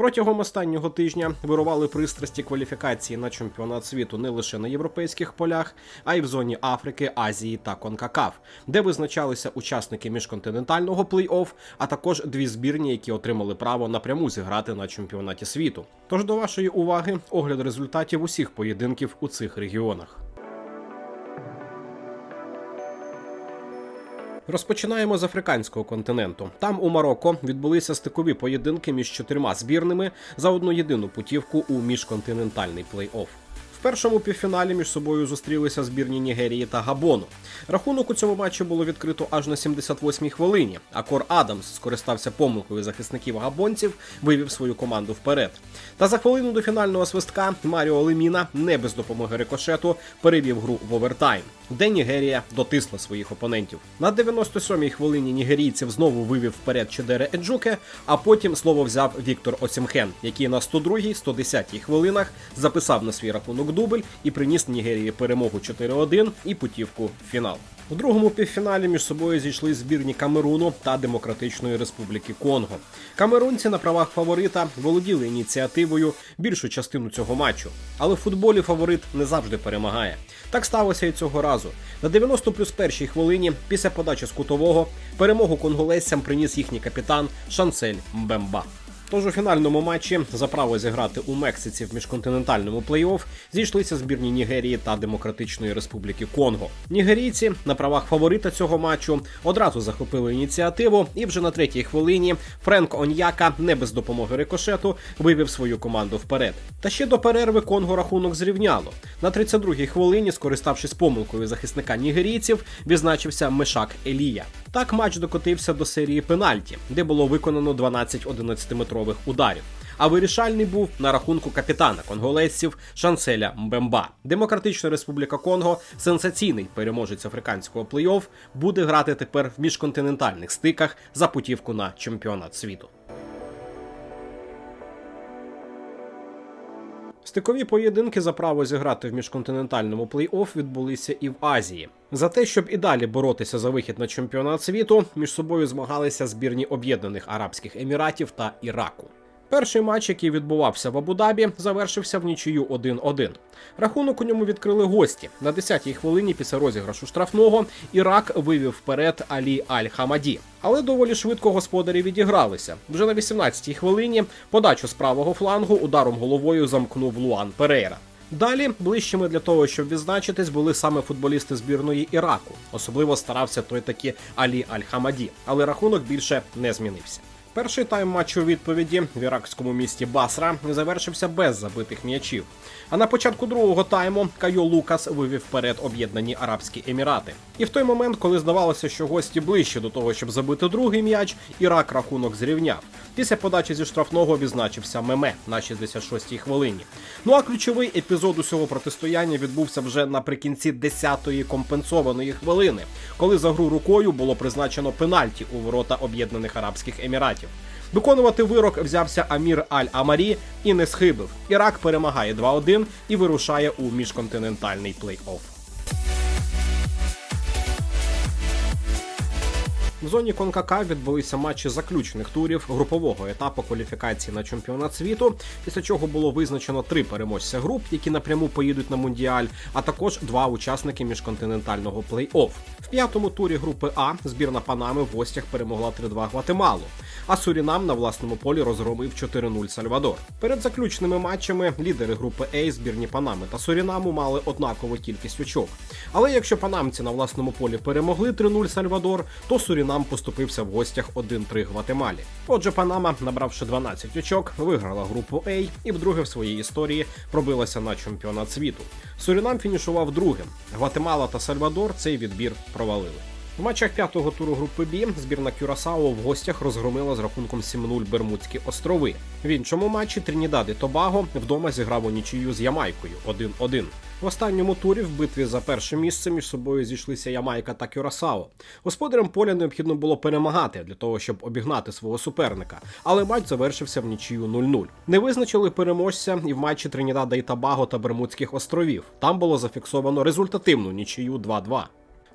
Протягом останнього тижня вирували пристрасті кваліфікації на чемпіонат світу не лише на європейських полях, а й в зоні Африки, Азії та Конкакаф, де визначалися учасники міжконтинентального плей-офф, а також дві збірні, які отримали право напряму зіграти на чемпіонаті світу. Тож до вашої уваги огляд результатів усіх поєдинків у цих регіонах. Розпочинаємо з африканського континенту. Там у Марокко відбулися стикові поєдинки між чотирма збірними за одну єдину путівку у міжконтинентальний плей-офф. Першому півфіналі між собою зустрілися збірні Нігерії та Габону. Рахунок у цьому матчі було відкрито аж на 78-й хвилині. А Кор Адамс скористався помилкою захисників габонців, вивів свою команду вперед. Та за хвилину до фінального свистка Маріо Леміна не без допомоги рикошету перевів гру в овертайм, де Нігерія дотисла своїх опонентів. На 97-й хвилині нігерійців знову вивів вперед Чедере Еджуке, а потім слово взяв Віктор Оцімхен, який на 102-й, 110-й хвилинах записав на свій рахунок дубль і приніс Нігерії перемогу 4-1 і путівку в фінал. У другому півфіналі між собою зійшли збірні Камеруну та Демократичної Республіки Конго. Камерунці на правах фаворита володіли ініціативою більшу частину цього матчу, але в футболі фаворит не завжди перемагає. Так сталося і цього разу. На 90 плюс першій хвилині, після подачі з кутового, перемогу конголезцям приніс їхній капітан Шанцель Мбемба. Тож у фінальному матчі за право зіграти у Мексиці в міжконтинентальному плей-офф зійшлися збірні Нігерії та Демократичної Республіки Конго. Нігерійці на правах фаворита цього матчу одразу захопили ініціативу, і вже на третій хвилині Френк Оньяка не без допомоги рикошету вивів свою команду вперед. Та ще до перерви Конго рахунок зрівняло. На 32-й хвилині, скориставшись помилкою захисника нігерійців, відзначився Мешак Елія. Так матч докотився до серії пенальті, де було виконано 12 11-метрових ударів. А вирішальний був на рахунку капітана конголезців Шанселя Мбемба. Демократична Республіка Конго, сенсаційний переможець африканського плей-офф, буде грати тепер в міжконтинентальних стиках за путівку на чемпіонат світу. Стикові поєдинки за право зіграти в міжконтинентальному плей-офф відбулися і в Азії. За те, щоб і далі боротися за вихід на чемпіонат світу, між собою змагалися збірні Об'єднаних Арабських Еміратів та Іраку. Перший матч, який відбувався в Абу-Дабі, завершився в нічию 1-1. Рахунок у ньому відкрили гості. На 10-й хвилині після розіграшу штрафного Ірак вивів вперед Алі Аль-Хамаді. Але доволі швидко господарі відігралися. Вже на 18-й хвилині подачу з правого флангу ударом головою замкнув Луан Перейра. Далі ближчими для того, щоб відзначитись, були саме футболісти збірної Іраку. Особливо старався той таки Алі Аль-Хамаді, але рахунок більше не змінився. Перший тайм матчу відповіді в іракському місті Басра завершився без забитих м'ячів. А на початку другого тайму Кайо Лукас вивів вперед об'єднані Арабські Емірати. І в той момент, коли здавалося, що гості ближче до того, щоб забити другий м'яч, Ірак рахунок зрівняв. Після подачі зі штрафного відзначився Меме на 66-й хвилині. Ну а ключовий епізод усього протистояння відбувся вже наприкінці 10-ї компенсованої хвилини, коли за гру рукою було призначено пенальті у ворота Об'єднаних Арабських Еміратів. Виконувати вирок взявся Амір Аль-Амарі і не схибив. Ірак перемагає 2-1 і вирушає у міжконтинентальний плей-офф. В зоні Конкака відбулися матчі заключних турів групового етапу кваліфікації на чемпіонат світу, після чого булбуло визначено три переможця груп, які напряму поїдуть на мундіаль, а також два учасники міжконтинентального плей-офф. В п'ятому турі групи А збірна Панами в гостях перемогла 3-2 Гватемалу, а Сурінам на власному полі розгромив 4-0 Сальвадор. Перед заключними матчами лідери групи А збірні Панами та Сурінаму мали однакову кількість очок. Але якщо панамці на власному полі перемогли 3-0 Сальвадор, то Сурінам поступився в гостях 1-3 Гватемалі. Отже, Панама, набравши 12 очок, виграла групу А і вдруге в своїй історії пробилася на чемпіонат світу. Сурінам фінішував другим. Гватемала та Сальвадор цей відбір провалили. В матчах п'ятого туру групи Бі збірна Кюрасао в гостях розгромила з рахунком 7-0 Бермудські острови. В іншому матчі Тринідад і Тобаго вдома зіграв у нічию з Ямайкою 1-1. В останньому турі в битві за перше місце між собою зійшлися Ямайка та Кюрасао. Господарям поля необхідно було перемагати для того, щоб обігнати свого суперника, але матч завершився в нічию 0-0. Не визначили переможця і в матчі Тринідада і Тобаго та Бермудських островів. Там було зафіксовано результативну нічию 2-2.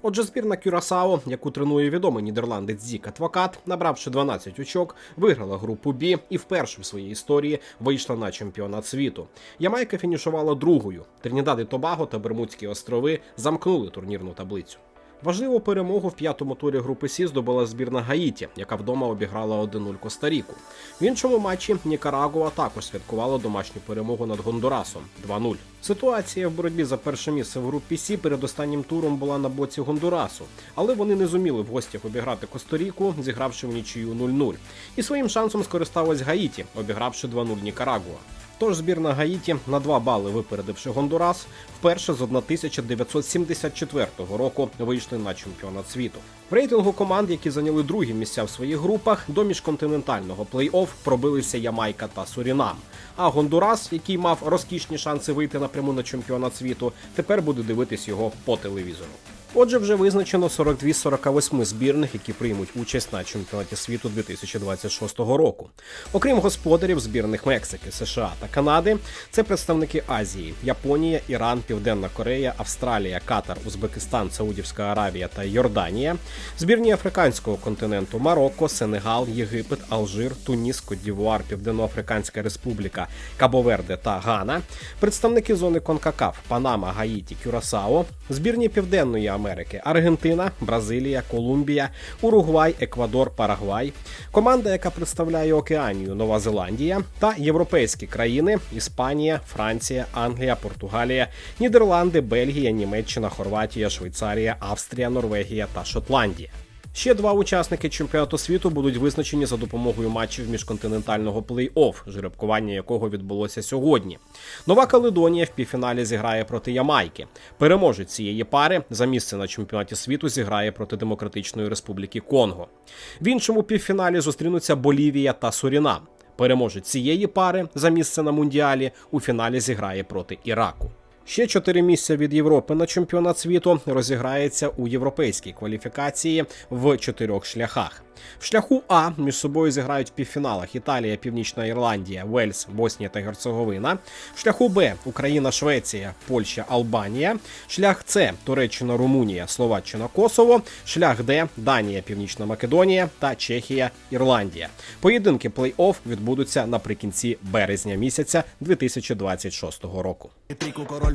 Отже, збірна Кюрасао, яку тренує відомий нідерландець Зік Адвокат, набравши 12 очок, виграла групу Бі і вперше в своїй історії вийшла на чемпіонат світу. Ямайка фінішувала другою. Тринідад Тобаго та Бермудські острови замкнули турнірну таблицю. Важливу перемогу в п'ятому турі групи Сі здобула збірна Гаїті, яка вдома обіграла 1-0 Коста-Ріку. В іншому матчі Нікарагуа також святкувала домашню перемогу над Гондурасом 2-0. Ситуація в боротьбі за перше місце в групі Сі перед останнім туром була на боці Гондурасу, але вони не зуміли в гостях обіграти Коста-Ріку, зігравши в нічию 0-0. І своїм шансом скористалась Гаїті, обігравши 2-0 Нікарагуа. Тож збірна Гаїті на 2 бали випередивши Гондурас, вперше з 1974 року вийшли на чемпіонат світу. В рейтингу команд, які зайняли другі місця в своїх групах, до міжконтинентального плей-офф пробилися Ямайка та Сурінам. А Гондурас, який мав розкішні шанси вийти напряму на чемпіонат світу, тепер буде дивитись його по телевізору. Отже, вже визначено 42 з 48 збірних, які приймуть участь на чемпіонаті світу 2026 року. Окрім господарів збірних Мексики, США та Канади, це представники Азії: Японія, Іран, Південна Корея, Австралія, Катар, Узбекистан, Саудівська Аравія та Йорданія, збірні африканського континенту Марокко, Сенегал, Єгипет, Алжир, Туніс, Кодівуар, Південноафриканська Республіка, Кабоверде та Гана, представники зони Конкакаф, Панама, Гаїті, Кюрасао, збірні Південної Америки, Аргентина, Бразилія, Колумбія, Уругвай, Еквадор, Парагвай, команда, яка представляє Океанію, Нова Зеландія та європейські країни Іспанія, Франція, Англія, Португалія, Нідерланди, Бельгія, Німеччина, Хорватія, Швейцарія, Австрія, Норвегія та Шотландія. Ще два учасники чемпіонату світу будуть визначені за допомогою матчів міжконтинентального плей-офф, жеребкування якого відбулося сьогодні. Нова Каледонія в півфіналі зіграє проти Ямайки. Переможець цієї пари за місце на чемпіонаті світу зіграє проти Демократичної Республіки Конго. В іншому півфіналі зустрінуться Болівія та Сурінам. Переможець цієї пари за місце на мундіалі у фіналі зіграє проти Іраку. Ще чотири місця від Європи на чемпіонат світу розіграється у європейській кваліфікації в чотирьох шляхах. В шляху А між собою зіграють в півфіналах Італія, Північна Ірландія, Вельс, Боснія та Герцеговина. В шляху Б Україна, Швеція, Польща, Албанія. Шлях С Туреччина, Румунія, Словаччина, Косово. Шлях Д Данія, Північна Македонія та Чехія, Ірландія. Поєдинки плей-офф відбудуться наприкінці березня місяця 2026 року. Король